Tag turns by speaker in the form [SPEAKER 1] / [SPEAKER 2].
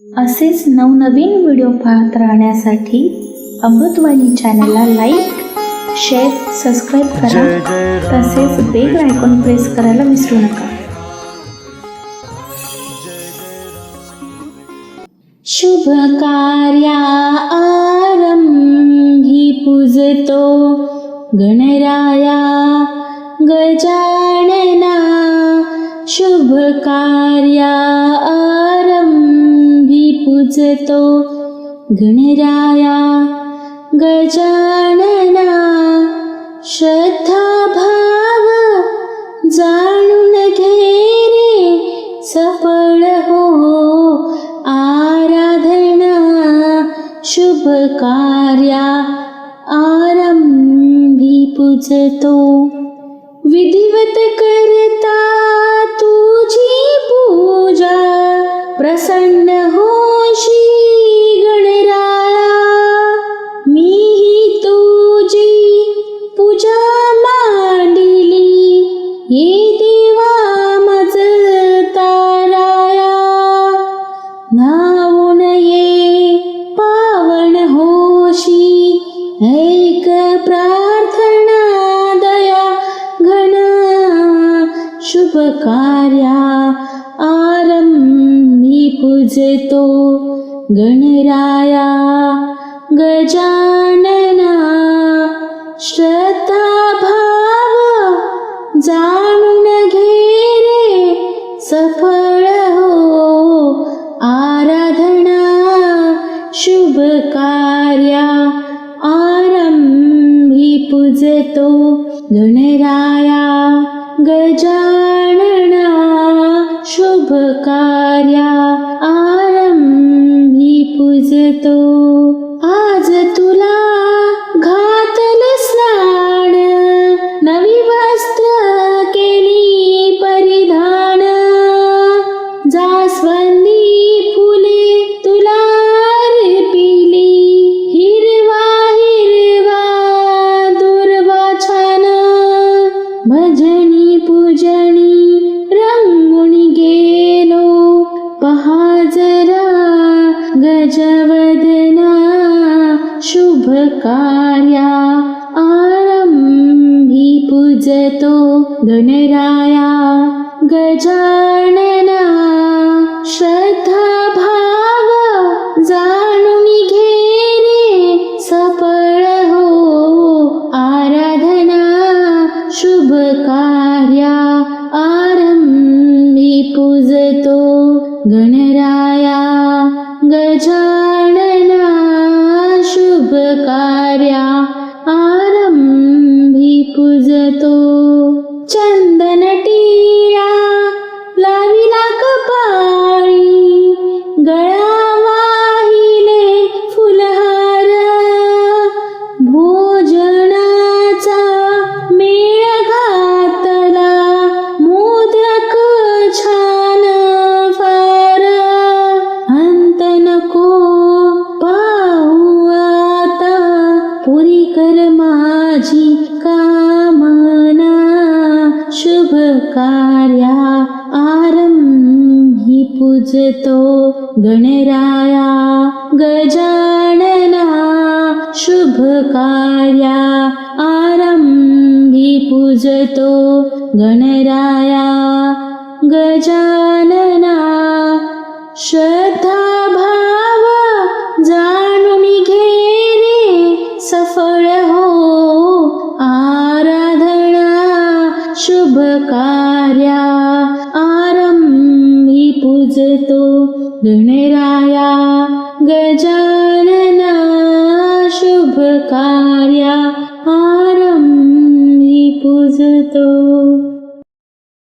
[SPEAKER 1] असेच नवनवीन व्हिडिओ पाहत राहण्यासाठी अमृतवाणी चॅनलला लाईक शेअर सबस्क्राईब करा. तसेच बेल आयकॉन प्रेस करायला विसरू नका. शुभ कार्या आरंभी पूजतो. गणराया गजानना. शुभ कार्या पूजतो गणराया गजानना श्रद्धा भाव जाणून घे रे सफळ हो. आराधना शुभ कार्या आरंभी पूजतो. विधिवत करता तुझी पूजा प्रसन्न हो. नावून ये पावन होशी ऐक प्रार्थना दया घणा शुभ कार्या आरंभी पूजतो गणराया गजानना श्रद्धा कार्या आरंभी पूजतो गणराया गजान गजवदना शुभ कार्या आरंभी पूजतो गणराया गजानना श्रद्धा भाव जाणून सफळ हो आराधना शुभ कार्या आरंभी पूजतो गणराया कामना शुभ कार्या आरंभी पूजतो गणराया गजानना शुभ कार्या आरंभी पूजतो गणराया गजानना श्रद्धा कार्या आरंभी पूजतो गणराया गजानना